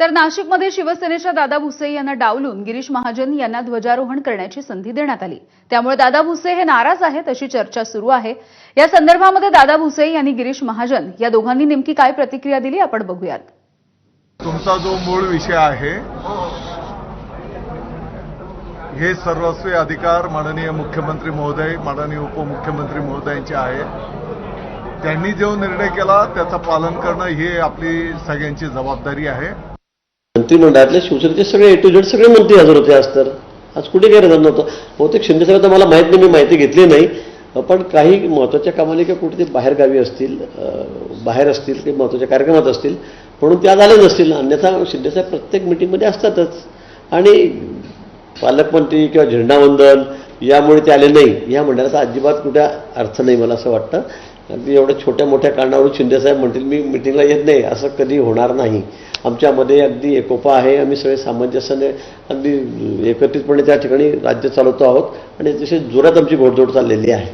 तर नाशिकमध्ये शिवसेनेच्या दादा भुसे यांना डावलून गिरीश महाजन यांना ध्वजारोहण करण्याची संधी देण्यात आली. त्यामुळे दादा भुसे हे नाराज आहेत अशी चर्चा सुरू आहे. या संदर्भामध्ये दादा भुसे यांनी गिरीश महाजन या दोघांनी नेमकी काय प्रतिक्रिया दिली आपण बघूयात. तुमचा जो मूळ विषय आहे हे सर्वस्वी अधिकार माननीय मुख्यमंत्री महोदय माननीय उपमुख्यमंत्री महोदयांचे आहेत त्यांनी जो निर्णय केला त्याचं पालन करणं ही आपली सगळ्यांची जबाबदारी आहे. मंत्रिमंडळातले शिवसेनेचे सगळे ए टू झेड सगळे मंत्री हजर होते आज तर. आज कुठे काय राहणार नव्हतं. बहुतेक शिंदे साहेब तर मला माहीत नाही मी माहिती घेतली नाही. पण काही महत्त्वाच्या कामाने किंवा कुठे ते बाहेरगावी असतील बाहेर असतील ते महत्त्वाच्या कार्यक्रमात असतील म्हणून ते आज आले नसतील. अन्यथा शिंदेसाहेब प्रत्येक मिटिंगमध्ये असतातच. आणि पालकमंत्री किंवा झेंडावंदन यामुळे ते आले नाही. या म्हणण्याचा अजिबात कुठे अर्थ नाही मला असं वाटतं. अगदी एवढ्या छोट्या मोठ्या कारणावरून शिंदेसाहेब म्हणतील मी मिटिंगला येत नाही. असं कधी होणार नाही. आमच्यामध्ये अगदी एकोपा आहे आम्ही सगळे सामंजस्याने अगदी एकत्रितपणे त्या ठिकाणी राज्य चालवतो आहोत. आणि अतिशय जोरात आमची घोडदौड चाललेली आहे.